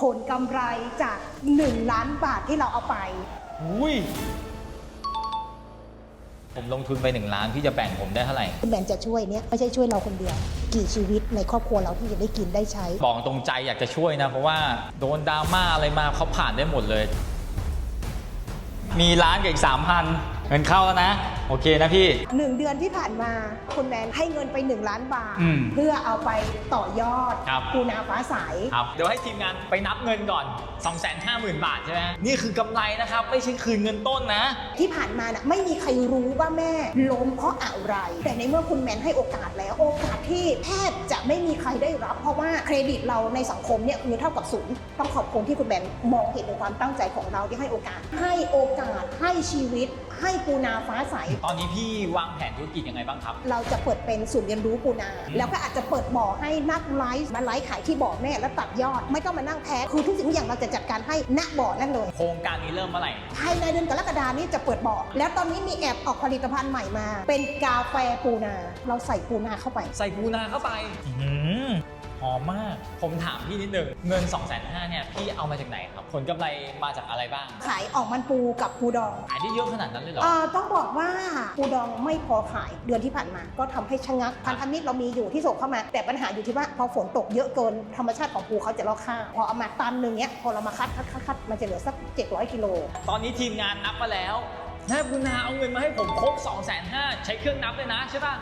ผลกำไรจาก 1 ล้านบาทที่เราเอาไป อุ้ย ผมลงทุนไปหนึ่งล้าน พี่จะแบ่งผมได้เท่าไหร่ คุณแบนจะช่วยเนี่ยไม่ใช่ช่วยเราคนเดียว กี่ชีวิตในครอบครัวเราที่จะได้กินได้ใช้ บอกตรงใจอยากจะช่วยนะ เพราะว่าโดนดราม่าอะไรมาเขาผ่านได้หมดเลย มีร้านกับอีกสามพัน เงินเข้าแล้วนะ โอเคนะพี่ หนึ่งเดือนที่ผ่านมาคุณแมนให้เงินไป 1 ล้านบาท อืมเพื่อเอาไปต่อยอดครับ ปูนาฟ้าใส ครับ เดี๋ยวให้ทีมงานไปนับเงินก่อน 250,000 บาทใช่ไหมนี่คือกำไรนะครับ ไม่ใช่คืนเงินต้นนะ ที่ผ่านมาน่ะไม่มีใครรู้ว่าแม่ล้มเพราะอะไร แต่ในเมื่อคุณแมนให้โอกาสแล้ว โอกาสที่แทบจะไม่มีใครได้รับ เพราะว่าเครดิตเราในสังคมเนี่ยคือเท่ากับศูนย์ต้องขอบคุณที่คุณแมนมองเห็นในความตั้งใจของเราที่ให้โอกาส ให้โอกาสให้ชีวิต ให้ปูนาฟ้าใส ตอนนี้พี่วางแผนธุรกิจยังไงบ้างครับ เราจะเปิดเป็นศูนย์เรียนรู้ปูนาอืมแล้วก็อาจจะเปิดบ่อให้นักไลฟ์มาไลฟ์ขายที่บ่อแม่แล้วตัดยอด ไม่ต้องมานั่งแพ้คือทุกสิ่งทุกอย่างเราจะจัดการให้ณบ่อนั่นเลยโครงการนี้เริ่มเมื่อไหร่ภายในเดือนกรกฎานี้จะเปิดบ่อแล้วตอนนี้มีแอบออกผลิตภัณฑ์ใหม่มา เป็นกาแฟปูนา เราใส่ปูนาเข้าไป ใส่ปูนาเข้าไปอื้อหือ หอมมาก ผมถามพี่นิดนึง เงิน 2 5 0 0 0เนี่ยพี่เอามาจากไหนครับ ผลกำไรมาจากอะไรบ้าง ขายออกมันปูกับปูดองขายได้เยอะขนาดนั้นเลยเหรอ เอ่อต้องบอกว่าปูดองไม่พอขายเดือนที่ผ่านมา ก็ทำให้ชะงักพันธมิตรเรามีอยู่ที่ส่งเข้ามา แต่ปัญหาอยู่ที่ว่าพอฝนตกเยอะเกินธรรมชาติของปูเขาจะลอกข้าวพอเอามาตันหนึ่งเนี้ยพอเรามาคัดคัดคัดคัดมันจะเหลือสัก 700กิโล ตอนนี้ทีมงานนับมาแล้วแม่ปูนาเอาเงินมาให้ผมครบ 2 5 0 0 0ใช้เครื่องนับเลยนะใช่ป่ะ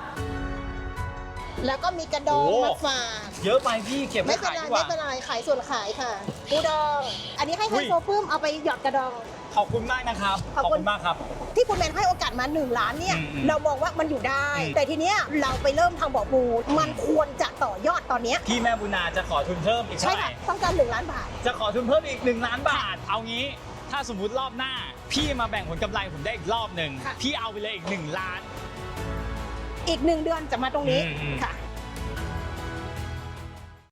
แล้วก็มีกระดองโอ้ มาฝากเยอะไปพี่เก็บไว้ไม่เป็นขายไรดีกไม่ว่า เป็นไรขายส่วนขายค่ะปูดอง อันนี้ให้อุ้ไฮยโซปื้มเอาไปหยอดกระดอง ขอบคุณมากนะครับขอบคุณ มากครับ ที่คุณแมนให้โอกาสมา1ล้านเนี่ย อืมอืมเรามองว่ามันอยู่ได้ อืม แต่ทีเนี้ยเราไปเริ่มทำบ่อปูมันควรจะต่อยอดตอนเนี้ยพี่แม่บุญนาจะขอทุนเพิ่มอีกใช่เท่าไหร่ค่ะต้องการ1ล้านบาท จะขอทุนเพิ่มอีก1ล้านบาท เอางี้ ถ้าสมมุติรอบหน้า พี่มาแบ่งผลกำไรผมได้อีกรอบหนึ่งค่ะ พี่เอาไปเลยอีก1ล้าน อีกหนึ่งเดือนจะมาตรงนี้อืมอืม ค่ะ